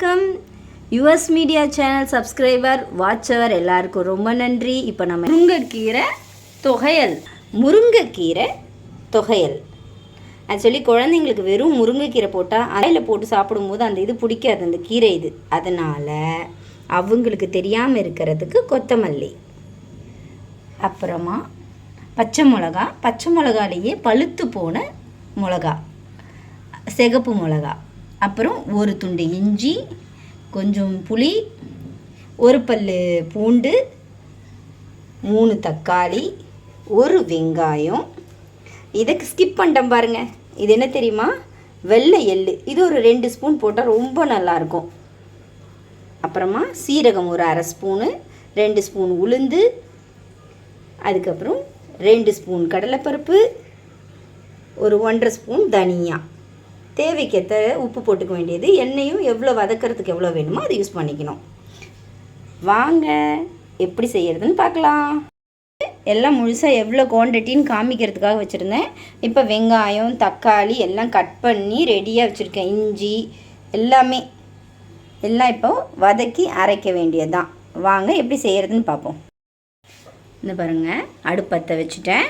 வணக்கம். US media channel subscriber வாட்சவர் எல்லாருக்கும் ரொம்ப நன்றி. இப்போ நம்ம முருங்கைக்கீரை தொகையல். முருங்கைக்கீரை தொகையல். ஆக்சுவலி குழந்தைங்களுக்கு வெறும் முருங்கைக்கீரை போட்டால் அறையில் போட்டு சாப்பிடும்போது அந்த இது பிடிக்காது அந்த கீரை இது. அதனால் அவங்களுக்கு தெரியாமல் இருக்கிறதுக்கு கொத்தமல்லி. அப்புறமா பச்சை மிளகா. பச்சை மிளகாலேயே பழுத்து போன மிளகா. சிகப்பு மிளகா. அப்புறம் ஒரு துண்டு இஞ்சி கொஞ்சம் புளி ஒரு பல் பூண்டு மூணு தக்காளி ஒரு வெங்காயம். இதுக்கு ஸ்கிப் பண்ணிட்டேன் பாருங்கள் இது என்ன தெரியுமா? வெள்ளை எள்ளு. இது ஒரு ரெண்டு ஸ்பூன் போட்டால் ரொம்ப நல்லாயிருக்கும். அப்புறமா சீரகம் ஒரு அரை ஸ்பூனு ரெண்டு ஸ்பூன் உளுந்து அதுக்கப்புறம் ரெண்டு ஸ்பூன் கடலைப்பருப்பு ஒரு ஒன்றரை ஸ்பூன் தனியாக தேவைக்கேற்ற உப்பு போட்டுக்க வேண்டியது எண்ணெயும் எவ்வளோ வதக்கிறதுக்கு எவ்வளோ வேணுமோ அதை யூஸ் பண்ணிக்கணும். வாங்க எப்படி செய்யறதுன்னு பார்க்கலாம். எல்லாம் முழுசாக எவ்வளோ குவான்டிட்டின்னு காமிக்கிறதுக்காக வச்சுருந்தேன். இப்போ வெங்காயம் தக்காளி எல்லாம் கட் பண்ணி ரெடியாக வச்சுருக்கேன். இஞ்சி எல்லாமே. எல்லாம் இப்போ வதக்கி அரைக்க வேண்டியது தான் வாங்க எப்படி செய்கிறதுன்னு பார்ப்போம். இந்த பாருங்கள் அடுப்பத்தை வச்சுட்டேன்.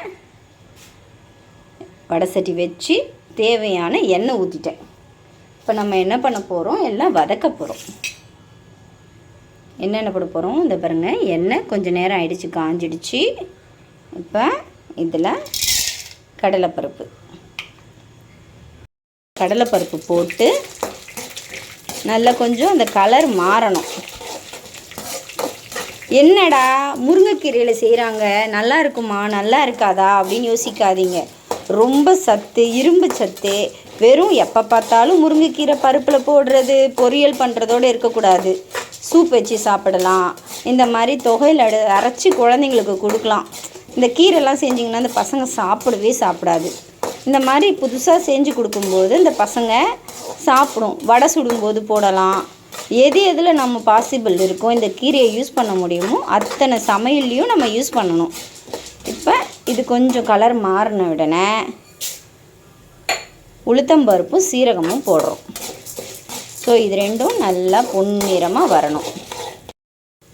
வடை சட்டி வச்சு தேவையான எண்ணெய் ஊற்றிட்டேன் இப்போ நம்ம என்ன பண்ண போகிறோம் எல்லாம் வதக்க போகிறோம் என்னென்ன போட போகிறோம் இந்த பாருங்கள் எண்ணெய் கொஞ்சம் நேரம் ஆயிடுச்சு காஞ்சிடுச்சு. இப்போ இதில் கடலைப்பருப்பு. கடலைப்பருப்பு போட்டு நல்லா கொஞ்சம் அந்த கலர் மாறணும். என்னடா முருங்கைக்கீரையில் செய்கிறாங்க நல்லா இருக்குமா? நல்லா இருக்காதா? அப்படின்னு யோசிக்காதீங்க. ரொம்ப சத்து இரும்பு சத்து. வெறும் எப்போ பார்த்தாலும் முருங்கைக்கீரை பருப்பில் போடுறது பொரியல் பண்ணுறதோடு இருக்கக்கூடாது. சூப் வச்சு சாப்பிடலாம். இந்த மாதிரி தொகையில் அரைச்சி குழந்தைங்களுக்கு கொடுக்கலாம். இந்த கீரைலாம் செஞ்சிங்கன்னா அந்த பசங்க சாப்பிடவே சாப்பிடாது. இந்த மாதிரி புதுசாக செஞ்சு கொடுக்கும்போது இந்த பசங்க சாப்பிடும். வடை சுடும்போது போடலாம். எது எதில் நம்ம பாசிபிள் இருக்கோ இந்த கீரையை யூஸ் பண்ண முடியுமோ அத்தனை சமையல்லையும் நம்ம யூஸ் பண்ணணும். இப்போ இது கொஞ்சம் கலர் மாறின உடனே உளுத்தம்பருப்பும் சீரகமும் போடுறோம். ஸோ இது ரெண்டும் நல்லா பொன்னிறமாக வரணும்.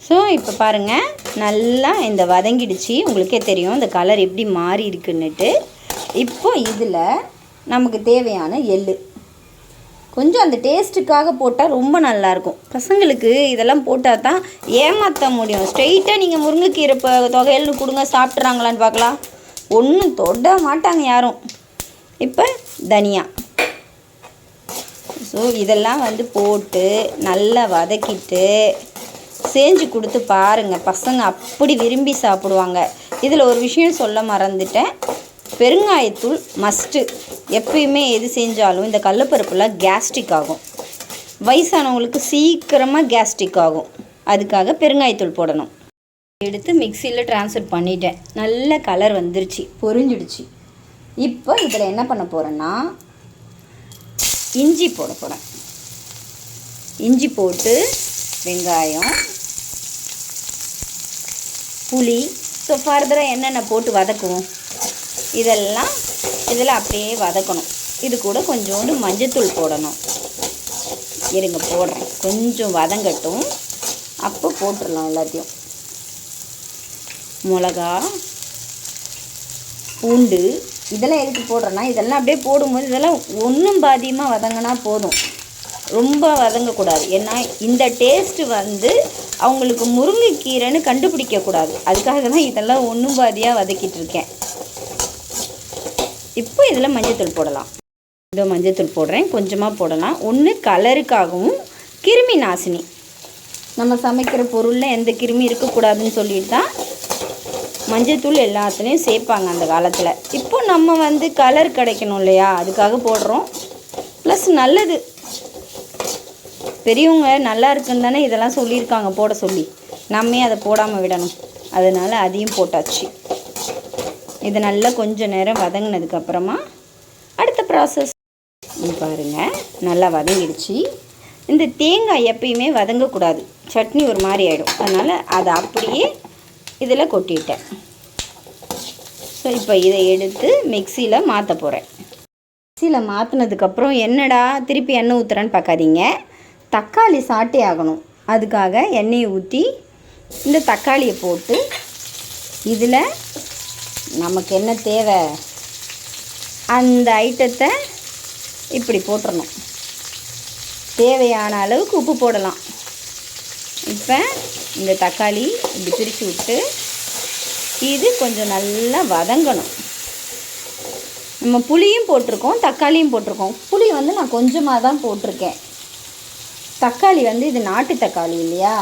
ஸோ இப்போ பாருங்கள் நல்லா இந்த வதங்கிடுச்சு. உங்களுக்கே தெரியும் இந்த கலர் எப்படி மாறி இருக்குன்னுட்டு இப்போ இதில் நமக்கு தேவையான எள்ளு. கொஞ்சம் அந்த டேஸ்ட்டுக்காக போட்டால் ரொம்ப நல்லாயிருக்கும். பசங்களுக்கு இதெல்லாம் போட்டால் தான் ஏமாற்ற முடியும். ஸ்ட்ரெயிட்டாக நீங்கள் முருங்கைக்கீரை இப்போ தொகையல்னு கொடுங்க சாப்பிட்றாங்களான்னு பார்க்கலாம். ஒன்றும் தொட மாட்டாங்க யாரும். இப்போ தனியா. ஸோ இதெல்லாம் வந்து போட்டு நல்லா வதக்கிட்டு செஞ்சு கொடுத்து பாருங்கள் பசங்க அப்படி விரும்பி சாப்பிடுவாங்க. இதில் ஒரு விஷயம் சொல்ல மறந்துட்டேன். பெருங்காயத்தூள் மஸ்ட்டு எப்பயுமே எது செஞ்சாலும் இந்த கடலப்பருப்புலாம் கேஸ்ட்ரிக் ஆகும். வயசானவங்களுக்கு சீக்கிரமாக கேஸ்ட்ரிக் ஆகும். அதுக்காக பெருங்காயத்தூள் போடணும். எடுத்து மிக்சியில் ட்ரான்ஸ்ஃபர் பண்ணிட்டேன். நல்ல கலர் வந்துருச்சு. பொரிஞ்சிடுச்சு. இப்போ இதில் என்ன பண்ண போகிறேன்னா இஞ்சி போட போகிறேன் இஞ்சி போட்டு வெங்காயம் புளி. ஸோ ஃபர்தராக என்னென்ன போட்டு வதக்குவோம்? இதெல்லாம் இதில் அப்படியே வதக்கணும். இது கூட கொஞ்சோண்டு மஞ்சத்தூள் போடணும். இருங்க போடுறேன். கொஞ்சம் வதங்கட்டும். அப்போ போட்டுடலாம் எல்லாத்தையும். மிளகா பூண்டு இதெல்லாம் எதுக்கு போடுறேன்னா இதெல்லாம் அப்படியே போடும்போது இதெல்லாம் ஒன்றும் பாதியமாக வதங்கினா போதும். ரொம்ப வதங்கக்கூடாது. ஏன்னா இந்த டேஸ்ட்டு வந்து அவங்களுக்கு முருங்கைக்கீரைன்னு கண்டுபிடிக்கக்கூடாது. அதுக்காக தான் இதெல்லாம் ஒன்றும் பாதியாக வதக்கிட்டு இருக்கேன். இப்போ இதில் மஞ்சத்தூள் போடலாம். இதோ மஞ்சத்தூள் போடுறேன். கொஞ்சமாக போடலாம். ஒன்று கலருக்காகவும் கிருமி நாசினி. நம்ம சமைக்கிற பொருளில் எந்த கிருமி இருக்கக்கூடாதுன்னு சொல்லிட்டு தான் மஞ்சத்தூள் எல்லாத்துலேயும் சேர்ப்பாங்க அந்த காலத்தில். இப்போ நம்ம வந்து கலர் கிடைக்கணும் இல்லையா? அதுக்காக போடுறோம். ப்ளஸ் நல்லது. பெரியவங்க நல்லா இருக்குன்னு தானே இதெல்லாம் சொல்லியிருக்காங்க. போட சொல்லி. நம்மே அதை போடாமல் விடணும். அதனால் அதையும் போட்டாச்சு. இது நல்லா கொஞ்சம் நேரம் வதங்கினதுக்கப்புறமா அடுத்த ப்ராசஸ் பாருங்கள் நல்லா வதங்கிடுச்சு. இந்த தேங்காய் எப்பயுமே வதங்கக்கூடாது. சட்னி ஒரு மாதிரி ஆகிடும் அதனால் அதை அப்படியே இதில் கொட்டிட்டேன். ஸோ இப்போ இதை எடுத்து மிக்சியில் மாற்ற போகிறேன். மிக்சியில் மாற்றினதுக்கப்புறம் என்னடா திருப்பி எண்ணெய் ஊற்றுறேன்னு பார்க்காதீங்க. தக்காளி சாட்டே ஆகணும். அதுக்காக எண்ணெயை ஊற்றி இந்த தக்காளியை போட்டு இதில் நமக்கு என்ன தேவை? அந்த ஐட்டத்தை இப்படி போட்டுடணும் தேவையான அளவுக்கு உப்பு போடலாம். இப்போ இந்த தக்காளி இப்படி பிரித்து விட்டு இது கொஞ்சம் நல்லா வதங்கணும். நம்ம புளியும் போட்டிருக்கோம் தக்காளியும் போட்டிருக்கோம். புளி வந்து நான் கொஞ்சமாக தான் போட்டிருக்கேன். தக்காளி வந்து இது நாட்டு தக்காளி இல்லையா?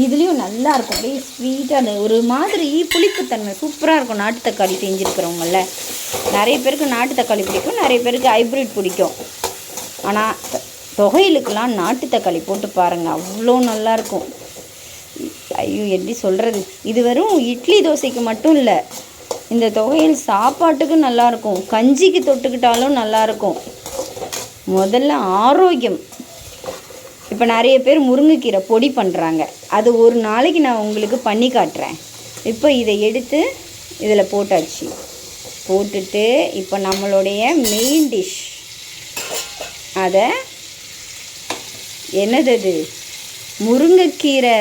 இதுலேயும் நல்லா இருக்கும். அப்படியே ஸ்வீட்டாக ஒரு மாதிரி புளிப்புத்தன்மை சூப்பராக இருக்கும். நாட்டு தக்காளி செஞ்சுருக்கிறவங்கள நிறைய பேருக்கு நாட்டு தக்காளி பிடிக்கும். நிறைய பேருக்கு ஹைப்ரிட் பிடிக்கும். ஆனால் தொகையிலுக்கெல்லாம் நாட்டு தக்காளி போட்டு பாருங்கள் அவ்வளோ நல்லாயிருக்கும் ஐயோ எப்படி சொல்கிறது இது வெறும் இட்லி தோசைக்கு மட்டும் இல்லை. இந்த தொகையில் சாப்பாட்டுக்கு நல்லாயிருக்கும் கஞ்சிக்கு தொட்டுக்கிட்டாலும் நல்லாயிருக்கும் முதல்ல ஆரோக்கியம். இப்போ நிறைய பேர் முருங்கைக்கீரை பொடி பண்ணுறாங்க அது ஒரு நாளைக்கு நான் உங்களுக்கு பண்ணி காட்டுறேன். இப்போ இதை எடுத்து இதில் போட்டாச்சு. போட்டுட்டு இப்போ நம்மளுடைய மெயின் டிஷ் அதை என்னது அது முருங்கைக்கீரை.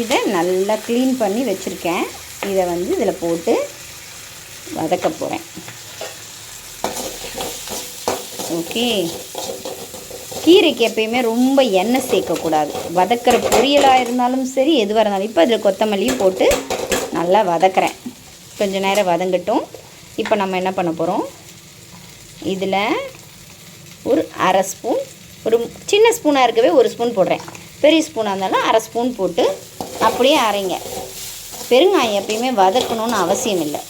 இதை நல்லா க்ளீன் பண்ணி வச்சுருக்கேன். இதை வந்து இதில் போட்டு வதக்க போகிறேன் ஓகே கீரைக்கு எப்பயுமே ரொம்ப எண்ணெய் சேர்க்கக்கூடாது. வதக்கிற பொரியலாக இருந்தாலும் சரி எதுவாக இருந்தாலும். இப்போ அதில் கொத்தமல்லியும் போட்டு நல்லா வதக்குறேன். கொஞ்ச நேரம் வதங்கட்டும். இப்போ நம்ம என்ன பண்ண போகிறோம் இதில் ஒரு அரை ஸ்பூன் ஒரு சின்ன ஸ்பூனாக இருக்கவே ஒரு ஸ்பூன் போடுறேன். பெரிய ஸ்பூனாக இருந்தாலும் அரை ஸ்பூன் போட்டு அப்படியே அரைங்க. பெருங்காயம் எப்பயுமே வதக்கணும்னு அவசியம் இல்லை.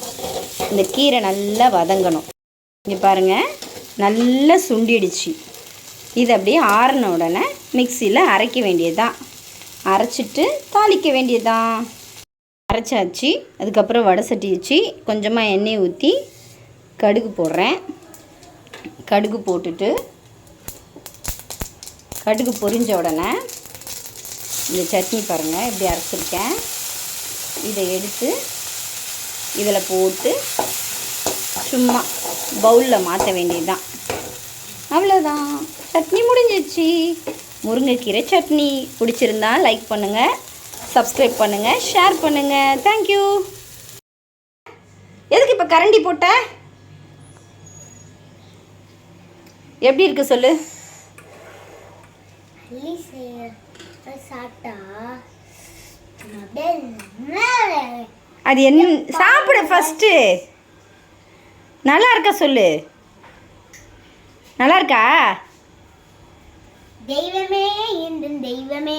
இந்த கீரை நல்லா வதங்கணும். இங்கே பாருங்கள் நல்லா சுண்டிடுச்சு. இது அப்படியே ஆறின உடனே மிக்சியில் அரைக்க வேண்டியதுதான். அரைச்சிட்டு தாளிக்க வேண்டியதுதான். அரைச்சாச்சு அதுக்கப்புறம் வடை சட்டி வச்சு கொஞ்சமாக எண்ணெய் ஊற்றி கடுகு போடுறேன். கடுகு போட்டுட்டு கடுகு பொரிஞ்ச உடனே இந்த சட்னி பாருங்கள் இப்படி அரைச்சிருக்கேன். இதை எடுத்து இதில் போட்டு சும்மா பவுலில் மாற்ற வேண்டியதுதான். அவ்வளோதான் சட்னி முடிஞ்சிச்சு. முருங்கைக்கீரை சட்னி. பிடிச்சிருந்தா லைக் பண்ணுங்கள் சப்ஸ்கிரைப் பண்ணுங்கள் ஷேர் பண்ணுங்கள் தேங்க்யூ எதுக்கு இப்போ கரண்டி போட்ட? எப்படி இருக்கு சொல்லு? அது என்ன சாப்பிடு ஃபஸ்ட்டு நல்லா இருக்கா சொல்லு? நல்லா இருக்கா? தெய்வமே இன்றும் தெய்வமே.